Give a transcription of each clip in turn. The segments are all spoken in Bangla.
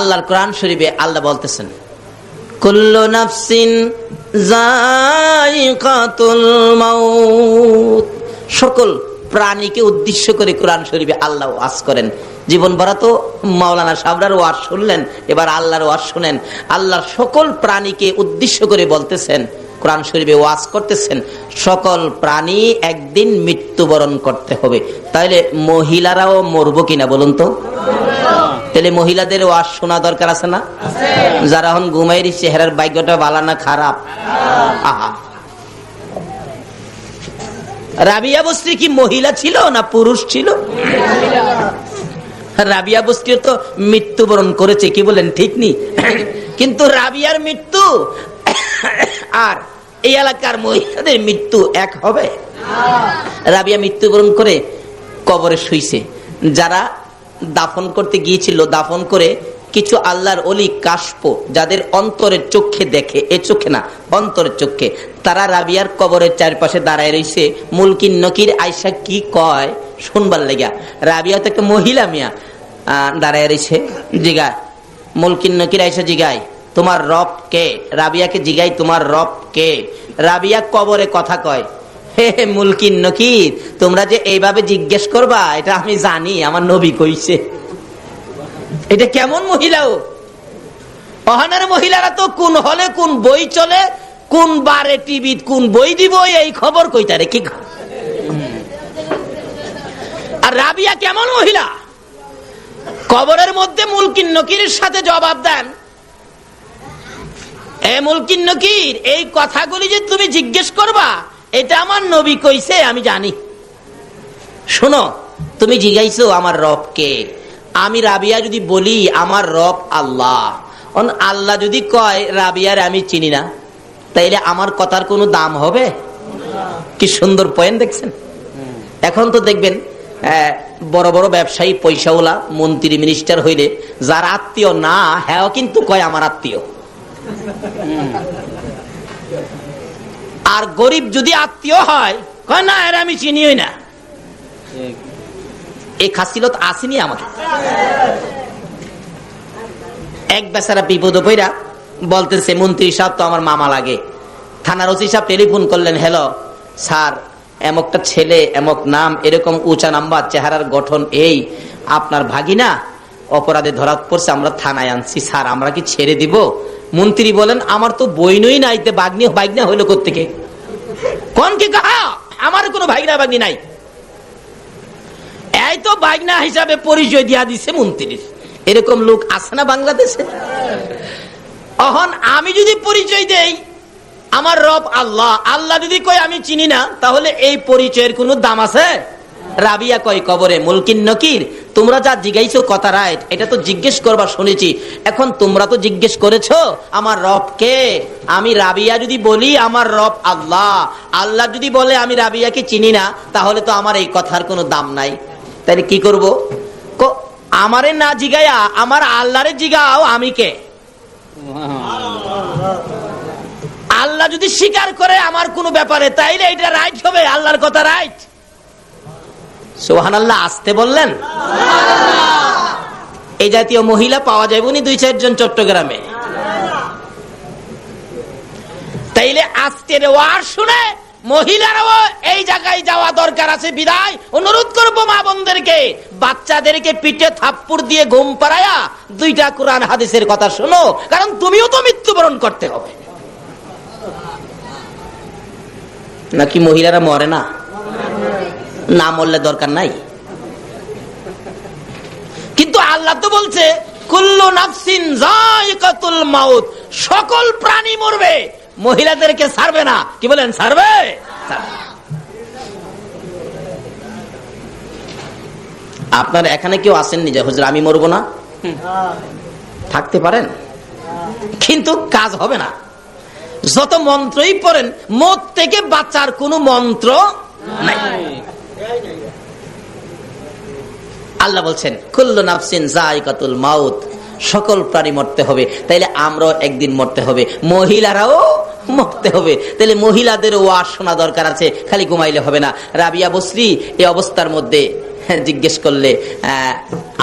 আল্লাহর কোরআন শরীফে আল্লাহ বলতেছেন, কুল্লু নাফসিন যায়িকাতুল মাউত। সকল প্রাণীকে উদ্দেশ্য করে কোরআন শরীফে আল্লাহ ওয়াজ করেন। জীবন ভরা তো মাওলানা সাবরার ওয়াজ শুনলেন, এবার আল্লাহর ওয়াজ শুনেন। আল্লাহর সকল প্রাণীকে উদ্দেশ্য করে বলতেছেন, কোরআন শরীফে ওয়াজ করতেছেন, সকল প্রাণী একদিন মৃত্যুবরণ করতে হবে। তাহলে মহিলারাও মরবো কিনা বলুন তো? তাহলে মহিলাদের ওয়াজ শোনা দরকার আছে না? যারা এখন ঘুমাইর চেহারার ভাগ্যটা ভালো না খারাপ? রাবিয়া বস্ত্রী কি মহিলা ছিল না পুরুষ ছিল? রাবিয়া বস্ত্রী তো মৃত্যুবরণ করেছে, কি বলেন, ঠিক নি? কিন্তু রাবিয়ার মৃত্যু, আর এই এলাকার মহিলাদের মৃত্যু এক হবে? রাবিয়া মৃত্যুবরণ করে কবরে শুইছে। যারা দাফন করতে গিয়েছিল, দাফন করে কিছু আল্লাহর অলি কাশপ যাদের অন্তরের চোখে দেখে, এ চোখে না, অন্তরের চোখে। তারা রাবিয়ার কবরের চারপাশে দাঁড়ায় রয়েছে। মুলকিন নকির আয়সা কি কয়? শুনবার লেগা রাবিয়া তো একটা মহিলা মিয়া দাঁড়ায় রয়েছে। জিগায়। মুলকিন নকির আয়সা জিগায়, তোমার রব কে? রাবিয়াকে জিগাই তোমার রব কে? রাবিয়া কবরে কথা কয় মুলকিন নকির তোমরা যে এইভাবে জিজ্ঞেস করবা, এটা আমি জানি, আমার নবী কইছে। এটা কেমন মহিলা ও? অহানের মহিলারা তো কোন হলে কোন বই চলে, কোন বারে টিভি কোন বই দিব, এই খবর কইতারে কি আর রাবিয়া কেমন মহিলা? কবরের মধ্যে মুলকিন নকিরের সাথে জবাব দেন। এ মুলকিন নকির, এই কথাগুলি যে তুমি জিজ্ঞেস করবা এটা আমার নবী কইছে, আমি জানি। শোনো, তুমি জিজ্ঞাইছো আমার রবকে, আমি রাবিয়া যদি বলি আমার রব আল্লাহ। আল্লাহ যদি কয়, রাবিয়ার আমি চিনি না, তাইলে আমার কথার কোনো দাম হবে? কি সুন্দর পয়েন্ট দেখছেন? এখন তো দেখবেন বড় বড় ব্যবসায়ী, পয়সাওয়ালা, মন্ত্রী মিনিস্টার হইলে, যার আত্মীয় না হ্যাঁ কিন্তু কয় আমার আত্মীয়। আর গরিব যদি আত্মীয় হয় না, এর আমি চিনিই না। এই খাসিলত আসেনি আমাকে এক বেচারা বিপদ পইরা বলতেছে, মন্ত্রী সাহেব, তো আমার মামা লাগে। থানার ওসি সাহেব টেলিফোন করলেন, হ্যালো, স্যার, এমকটা ছেলে, এমক নাম, এরকম উঁচা নাম্বার, চেহারার গঠন এই, আপনার ভাগিনা? অপরাধে ধরা পড়ছে, আমরা থানায় আনছি, স্যার, আমরা কি ছেড়ে দিব? মন্ত্রী বলেন, আমার তো বইনই নাইতে বাগনি বাইগনা হইল কোথেকে কোন কি কাহা? আমার কোনো ভাগনা বাগনি নাই। এই তো বাইগনা হিসাবে পরিচয় দিয়া দিছে মন্ত্রীর এরকম লোক আছে না বাংলাদেশে? অহন আমি যদি পরিচয় দেই, আমার রব আল্লাহ। আল্লাহ যদি কয় আমি চিনি না, তাহলে এই পরিচয়ের কোনো দাম আছে? রাবিয়া কয় কবরে, মুলকিন নকির। তোমরা যা জিজ্ঞাইছো কথা রাইট, এটা তো জিজ্ঞেস করবা শুনেছি। এখন তোমরা তো জিজ্ঞেস করেছ, আমার রব কে? আমি রাবিয়া যদি বলি, আমার রব আল্লাহ। আল্লাহ যদি বলে, আমি রাবিয়াকে চিনি না, তাহলে তো আমার এই কথার কোনো দাম নাই। তাহলে কি করব? আমারে না জিগায়া, আমার আল্লাহরে জিগাও আমি কে? আল্লাহ যদি স্বীকার করে আমার কোনো ব্যাপারে, তাইলে এটা রাইট হবে, আল্লাহর কথা রাইট। সোহান আল্লাহ আসতে বললেন? এই জাতীয় মহিলা পাওয়া যাবে উনি দুই চারজন চট্টগ্রামে। তাইলে আজকের ওয়ার শুনে মহিলারাও এই জায়গায় যাওয়া দরকার আছে। বিদায় অনুরোধ করব মা বোনদেরকে বাচ্চাদেরকে পিঠে থাপ্পুর দিয়ে ঘুম পাড়ায়া দুইটা কোরআন হাদিসের কথা শোনো কারণ তুমিও তো মৃত্যুবরণ করতে হবে। নাকি মহিলারা মরে না? না মরলে দরকার নাই। কিন্তু আল্লাহ তো বলছে সকল প্রাণী মরবে, মহিলাদেরকে ছাড়বে না। কি বলেন, ছাড়বে। আপনার এখানে কেউ আসেননি যে, হুজুর, আমি মরবো না থাকতে পারেন। কিন্তু কাজ হবে না। যত মন্ত্রই পড়েন মত থেকে বাঁচার কোনো মন্ত্র নাই। আল্লাহ বলছেন, কুল্লু নাফসিন জায়কাতুল মাউত সকল প্রাণী মরতে হবে, তাইলে আমরাও একদিন মরতে হবে, মহিলারাও মরতে হবে তাহলে মহিলাদের ওয়াজ শোনা দরকার আছে, খালি ঘুমাইলে হবে না। রাবিয়া বসরি এই অবস্থার মধ্যে জিজ্ঞেস করলে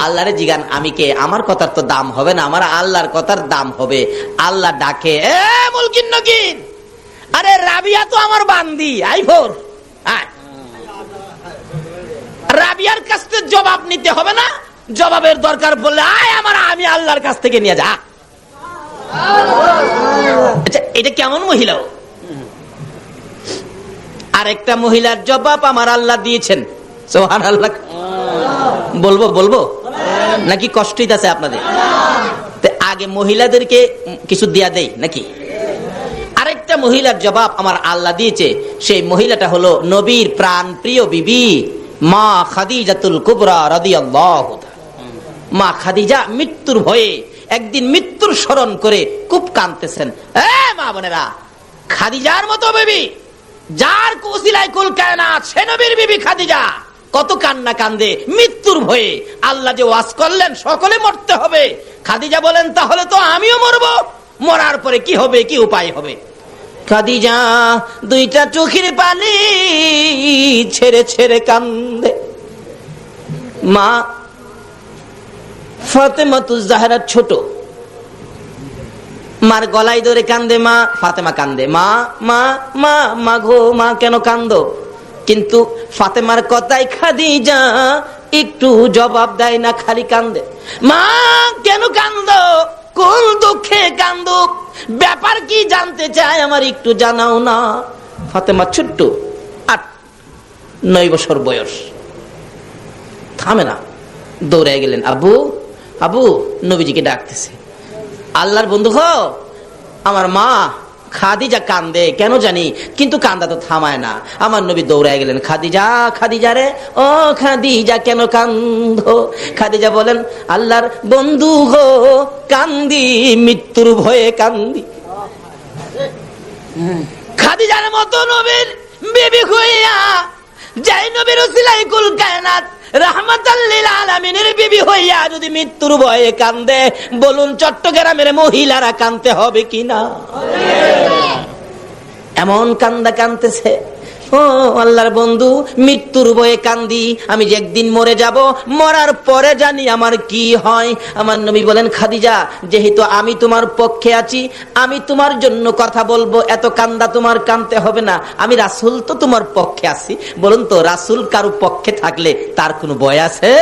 আল্লাহরে জিগান, আমি কে? আমার কথার তো দাম হবে না, আমার আল্লাহর কথার দাম হবে। আল্লাহ ডাকে আরে রাবিয়া তো আমার বান্দি, আই ভোর। আয়। রাবিয়ার কাছ থেকে জবাব নিতে হবে না। জবাবের দরকার বললে, আয় আমার, আমি আল্লাহর কাছ থেকে নিয়ে যা। আচ্ছা এটা কেমন মহিলা? আরেকটা মহিলার জবাব আমার আল্লাহ দিয়েছেন। বলব বলব? নাকি কষ্টই আছে আপনাদের? আগে মহিলাদেরকে কিছু দিয়া দেয় নাকি? আরেকটা মহিলার জবাব আমার আল্লাহ দিয়েছে। সেই মহিলাটা হলো নবীর প্রাণ প্রিয় বিবি। মা খাদিজাতুল কুবরা রাদিয়াল্লাহু তাআলা। মা খাদিজা মৃত্যুর ভয়ে একদিন মৃত্যুর স্মরণ করে খুব কাঁদতেছেন। এ মা বোনেরা, খাদিজার মতো বেবি, যার কুসিলাই কুল কায়নাত, সে নবীর বিবি খাদিজা। কত কান্না কান্দে, মৃত্যুর ভয়ে আল্লাহ যে ওয়াজ করলেন, সকলে মরতে হবে। খাদিজা বলেন, তাহলে তো আমিও মরব। মরার পরে কি হবে, কি উপায় হবে? খাদিজা, দুইটা চোখের পানি ছেড়ে ছেড়ে কান্দে। মা ফাতেমা তু জাহারা ছোট। মার গলায় ধরে কান্দে মা, ফাতেমা কান্দে। মা মা মা মা গো, মা কেন কান্দো? কিন্তু ফাতেমার কথাই খাদি যা একটু জবাব দেয় না, খালি কান্দে। মা, কেন কান্দ? কোন দুঃখে কান্দ ব্যাপার কি জানতে চায় আমার একটু জানাও না। ফাতেমা ছোট্ট, আট, নয় বছর বয়স। থামে না দৌড়ে গেলেন। আবু আবু নবীজিকে ডাকতেছে। আল্লাহর বন্ধু হ আমার মা খাদিজা কান্দে, কেন জানি? কিন্তু কান্দা তো থামায় না। আমার নবী দৌড়ায় গেলেন, খাদিজা খাদিজা রে, ও খাদিজা, কেন কান্দ? খাদিজা বলেন, আল্লাহর বন্ধু হো, কান্দি, মৃত্যুর ভয়ে কান্দি। খাদিজার মতো নবীর বেবি হইয়া, যাই নবীর সিলাই কুল কায়নাত রাহমাতাল্লিল বিবি হইয়া যদি মৃত্যুর ভয়ে কান্দে, বলুন, চট্টগ্রামের মহিলারা কানতে হবে কিনা? এমন কান্দা কানতেছে। ও আল্লাহর বন্ধু, মৃত্যুর বয়ে কান্দি। আমি যে একদিন মরে যাব, মরার পরে জানি আমার কি হয়। আমার নবী বলেন, খাদিজা, যেহেতু আমি তোমার পক্ষে আছি, আমি তোমার জন্য কথা বলব, এত কান্দা তোমার কানতে হবে না। আমি রাসুল তো তোমার পক্ষে আছি। বলুন তো, রাসুল কারও পক্ষে থাকলে তার কোনো বয় আছে?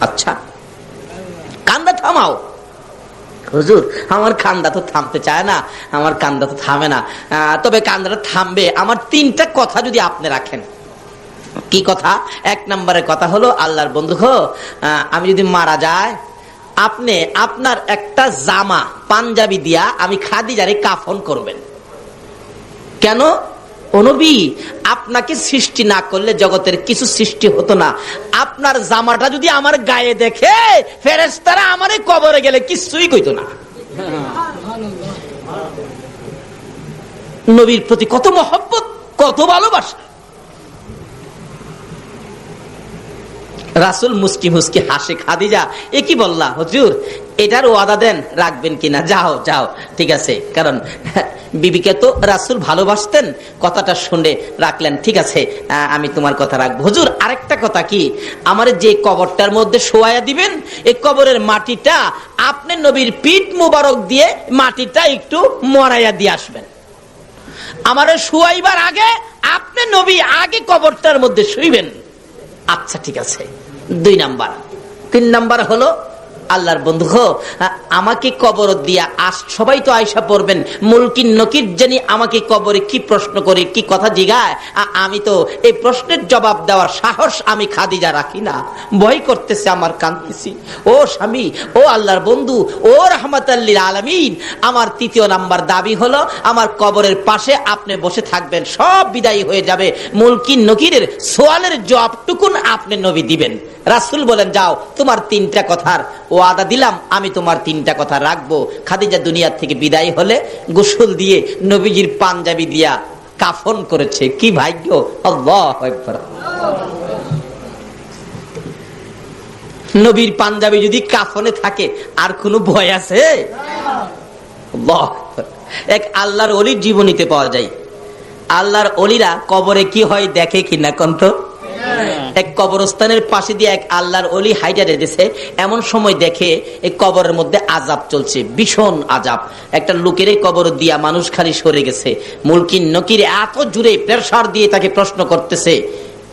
আচ্ছা। কান্দা থামাও। হুজুর, আমার কান্দা তো থামতে চায় না, আমার কান্দা তো থামে না। তবে কান্দাটা থামবে। আমার তিনটা কথা যদি আপনি রাখেন। কি কথা? এক নম্বরের কথা হলো, আল্লাহর বন্ধু আমি যদি মারা যায় আপনি আপনার একটা জামা পাঞ্জাবি দিয়া আমি খাদিজারে কাফন করবেন। কেন? আপনাকে সৃষ্টি না করলে জগতের কিছু সৃষ্টি হতো না। আপনার জামাটা যদি আমার গায়ে দেখে ফেরেস তারা আমারে কবরে গেলে কিছুই কইতো না। নবীর প্রতি কত মহব্বত, কত ভালোবাসা। রাসুল মুস্কি মুস্কি হাসে, খাদিজা, এ কি বললা? হজুর, এটার ওয়াদা দেন, রাখবেন কিনা? যাও যাও, ঠিক আছে, কারণ বিবিকে তো রাসুল ভালোবাসতেন। কথাটা শুনে রাখলেন, ঠিক আছে আমি তোমার কথা রাখব। হুজুর, আরেকটা কথা কি? আমার যে কবরটার মধ্যে শোয়া দিবেন এই কবরের মাটিটা আপনি নবীর পিঠ মুবারক দিয়ে মাটিটা একটু মরাইয়া দিয়ে আসবেন। আমার শুয়াইবার আগে আপনি নবী আগে কবরটার মধ্যে শুইবেন। আচ্ছা ঠিক আছে। দুই নাম্বার। তিন নাম্বার হলো আল্লাহর বন্ধু আমাকে কবর দিয়া আস, সবাই তো আয়সা পড়বেন। মুলকিন নকির জানি আমাকে কবরে কি প্রশ্ন করে, কি কথা জিগায়? আমি তো এই প্রশ্নের জবাব দেওয়ার সাহস আমি খাদিজা রাখি না। ভয় করতেছে, আমার কান্দিছি ও স্বামী, ও আল্লাহর বন্ধু, ও রহমত আলমিন, আমার তৃতীয় নাম্বার দাবি হলো, আমার কবরের পাশে আপনি বসে থাকবেন, সব বিদায়ী হয়ে যাবে। মুলকিন নকিরের সোয়ালের জবাবটুকুন আপনি নবী দিবেন। রাসুল বলেন, যাও, তোমার তিনটা কথার আদা দিলাম, আমি তোমার তিনটা কথা রাখব। খাদিজা দুনিয়ার থেকে বিদায় হলে গোসল দিয়ে নবীজির পাঞ্জাবি দিয়া কাফন করেছে। কি ভাগ্য? নবীর পাঞ্জাবি যদি কাফনে থাকে, আর কোনো ভয় আছে? এক আল্লাহর অলির জীবনীতে পাওয়া যায়। আল্লাহর অলিরা কবরে কি হয়, দেখে কিনা কন্ত এক কবরস্থানের পাশে দিয়ে এক আল্লাহর অলি হাইটা দিছে। এমন সময় দেখে এই কবরের মধ্যে আজাব চলছে, ভীষণ আজাব একটা লোকের এই কবর দিয়া মানুষ খালি সরে গেছে। মুলকিন নকির এত জুড়ে প্রেসার দিয়ে তাকে প্রশ্ন করতেছে,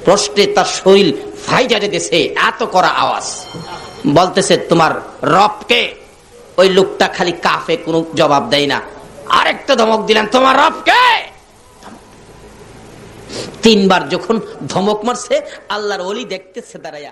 প্রশ্নে তার শরীর ফাইটারে দিছে, এত করা আওয়াজ। বলতেছে, তোমার রবকে ওই লোকটা খালি কাফে কোনো জবাব দেয় না। আরেকটা ধমক দিলাম, তোমার রবকে তিনবার যখন ধমক মারছে আল্লাহর অলি দেখতেছে দাঁড়াইয়া